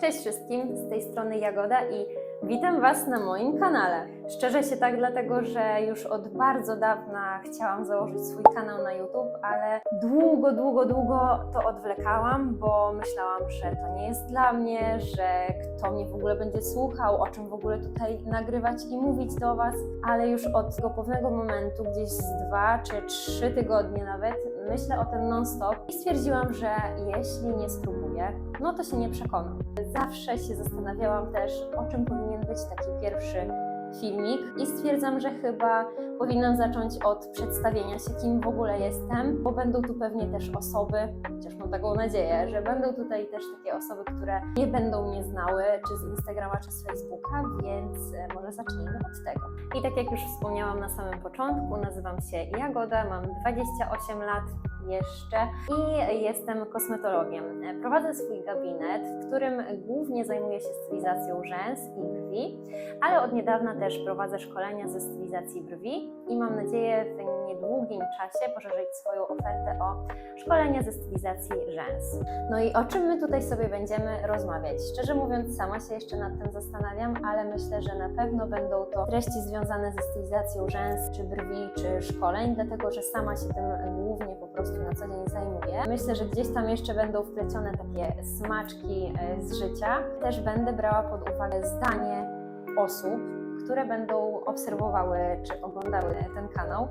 Cześć wszystkim, z tej strony Jagoda i witam Was na moim kanale. Szczerze się tak dlatego, że już od bardzo dawna chciałam założyć swój kanał na YouTube, ale długo, długo, długo to odwlekałam, bo myślałam, że to nie jest dla mnie, że kto mnie w ogóle będzie słuchał, o czym w ogóle tutaj nagrywać i mówić do Was, ale już od tego pewnego momentu, gdzieś z dwa czy trzy tygodnie nawet, myślę o tym non-stop i stwierdziłam, że jeśli nie spróbuję, no to się nie przekonam. Zawsze się zastanawiałam też, o czym powinien być taki pierwszy filmik i stwierdzam, że chyba powinnam zacząć od przedstawienia się, kim w ogóle jestem, bo będą tu pewnie też osoby, chociaż mam taką nadzieję, że będą tutaj też takie osoby, które nie będą mnie znały, czy z Instagrama, czy z Facebooka, więc e, może zacznijmy od tego. I tak jak już wspomniałam na samym początku, nazywam się Jagoda, mam 28 lat jeszcze i jestem kosmetologiem. Prowadzę swój gabinet, w którym głównie zajmuję się stylizacją rzęs i brwi, ale od niedawna też prowadzę szkolenia ze stylizacji brwi i mam nadzieję w niedługim czasie poszerzyć swoją ofertę o szkolenia ze stylizacji rzęs. No i o czym my tutaj sobie będziemy rozmawiać? Szczerze mówiąc, sama się jeszcze nad tym zastanawiam, ale myślę, że na pewno będą to treści związane ze stylizacją rzęs, czy brwi, czy szkoleń, dlatego że sama się tym głównie na co dzień zajmuję. Myślę, że gdzieś tam jeszcze będą wplecione takie smaczki e, z życia. Też będę brała pod uwagę zdanie osób, które będą obserwowały czy oglądały ten kanał.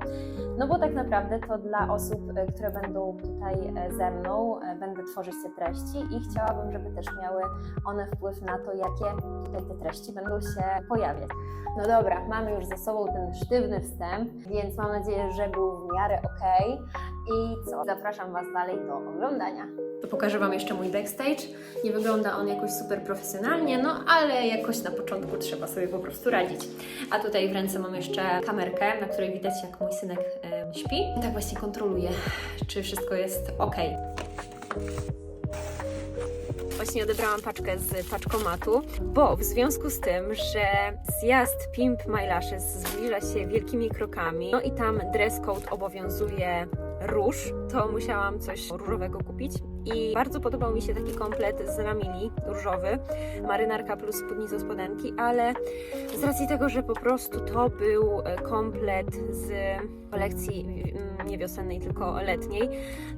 No bo tak naprawdę to dla osób, e, które będą tutaj e, ze mną, e, będę tworzyć te treści i chciałabym, żeby też miały one wpływ na to, jakie tutaj te treści będą się pojawiać. No dobra, mamy już za sobą ten sztywny wstęp, więc mam nadzieję, że był w miarę ok. I co? Zapraszam Was dalej do oglądania. Pokażę Wam jeszcze mój backstage. Nie wygląda on jakoś super profesjonalnie, no ale jakoś na początku trzeba sobie po prostu radzić. A tutaj w ręce mam jeszcze kamerkę, na której widać jak mój synek em, śpi. Tak właśnie kontroluję, czy wszystko jest ok. Właśnie odebrałam paczkę z paczkomatu, bo w związku z tym, że zjazd Pimp My Lashes zbliża się wielkimi krokami, no i tam dress code obowiązuje róż, to musiałam coś różowego kupić. I bardzo podobał mi się taki komplet z Ramili, różowy, marynarka plus spódnica spodenki, ale z racji tego, że po prostu to był e, komplet z kolekcji mm, nie wiosennej, tylko letniej,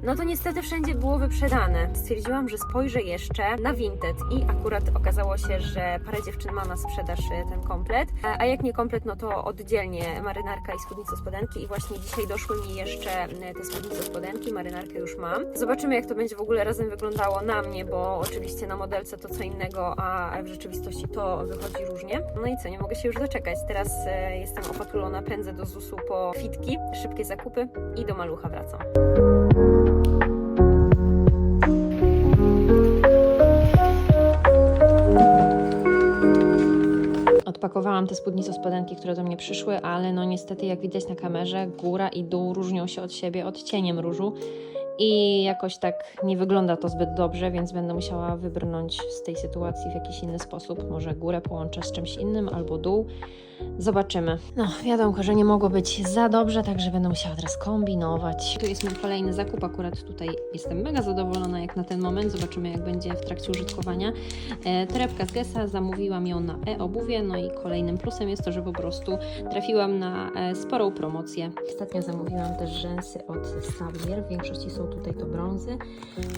no to niestety wszędzie było wyprzedane. Stwierdziłam, że spojrzę jeszcze na Vinted i akurat okazało się, że parę dziewczyn ma na sprzedaż e, ten komplet, a- jak nie komplet, no to oddzielnie marynarka i spódnica spodenki i właśnie dzisiaj doszły mi jeszcze e, te spódnice spodenki, marynarkę już mam. Zobaczymy jak to będzie w ogóle razem wyglądało na mnie, bo oczywiście na modelce to co innego, a w rzeczywistości to wychodzi różnie. No i co, nie mogę się już doczekać. Teraz e, jestem opatulona, pędzę do ZUS-u po fitki, szybkie zakupy i do malucha wracam. Odpakowałam te spódnice spodenki, które do mnie przyszły, ale no niestety jak widać na kamerze, góra i dół różnią się od siebie odcieniem różu i jakoś tak nie wygląda to zbyt dobrze, więc będę musiała wybrnąć z tej sytuacji w jakiś inny sposób. Może górę połączę z czymś innym albo dół. Zobaczymy. No, wiadomo, że nie mogło być za dobrze, także będę musiała teraz kombinować. Tu jest mój kolejny zakup, akurat tutaj jestem mega zadowolona jak na ten moment. Zobaczymy, jak będzie w trakcie użytkowania. E, torebka z Gesa, zamówiłam ją na e-obuwie, no i kolejnym plusem jest to, że po prostu trafiłam na e, sporą promocję. Ostatnio zamówiłam też rzęsy od Sablier, w większości są tutaj to brązy,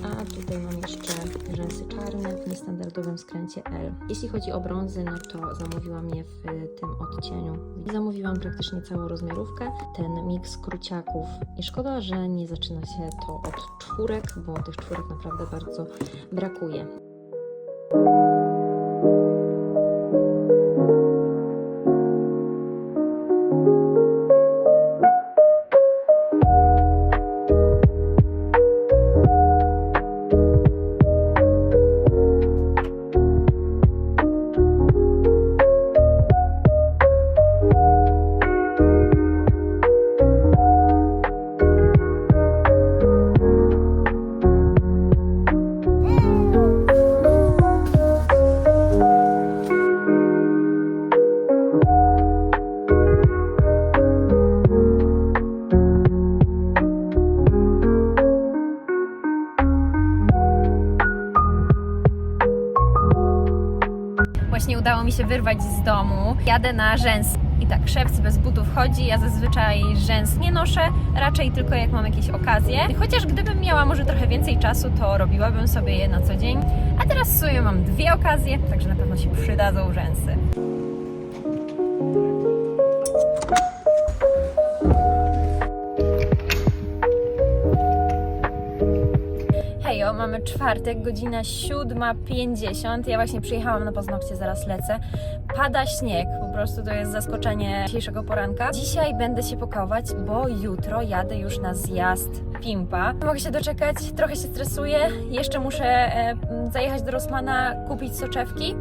a tutaj mam jeszcze rzęsy czarne w niestandardowym skręcie L. Jeśli chodzi o brązy, no to zamówiłam je w tym odcieniu. Zamówiłam praktycznie całą rozmiarówkę, ten miks kruciaków i szkoda, że nie zaczyna się to od czwórek, bo tych czwórek naprawdę bardzo brakuje. Mi się wyrwać z domu. Jadę na rzęs. I tak, szewc bez butów chodzi. Ja zazwyczaj rzęs nie noszę, raczej tylko jak mam jakieś okazje. Chociaż gdybym miała może trochę więcej czasu, to robiłabym sobie je na co dzień. A teraz w sumie mam dwie okazje, także na pewno się przydadzą rzęsy. Mamy czwartek, godzina 7.50. Ja właśnie przyjechałam na paznokcie, zaraz lecę. Pada śnieg, po prostu to jest zaskoczenie dzisiejszego poranka. Dzisiaj będę się pakować, bo jutro jadę już na zjazd Pimpa. Mogę się doczekać, trochę się stresuję. Jeszcze muszę e, zajechać do Rosmana, kupić soczewki.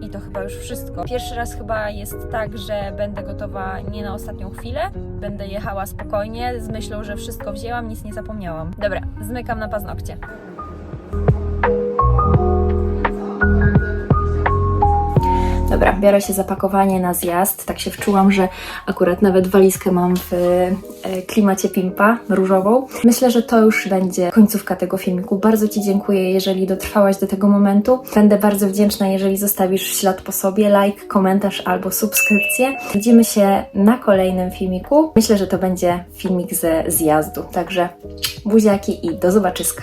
I to chyba już wszystko. Pierwszy raz chyba jest tak, że będę gotowa nie na ostatnią chwilę. Będę jechała spokojnie, z myślą, że wszystko wzięłam, nic nie zapomniałam. Dobra, zmykam na paznokcie. Dobra, biorę się za pakowanie na zjazd. Tak się wczułam, że akurat nawet walizkę mam w e, klimacie pimpa różową. Myślę, że to już będzie końcówka tego filmiku. Bardzo Ci dziękuję, jeżeli dotrwałaś do tego momentu. Będę bardzo wdzięczna, jeżeli zostawisz ślad po sobie, like, komentarz albo subskrypcję. Widzimy się na kolejnym filmiku. Myślę, że to będzie filmik ze zjazdu. Także buziaki i do zobaczyska.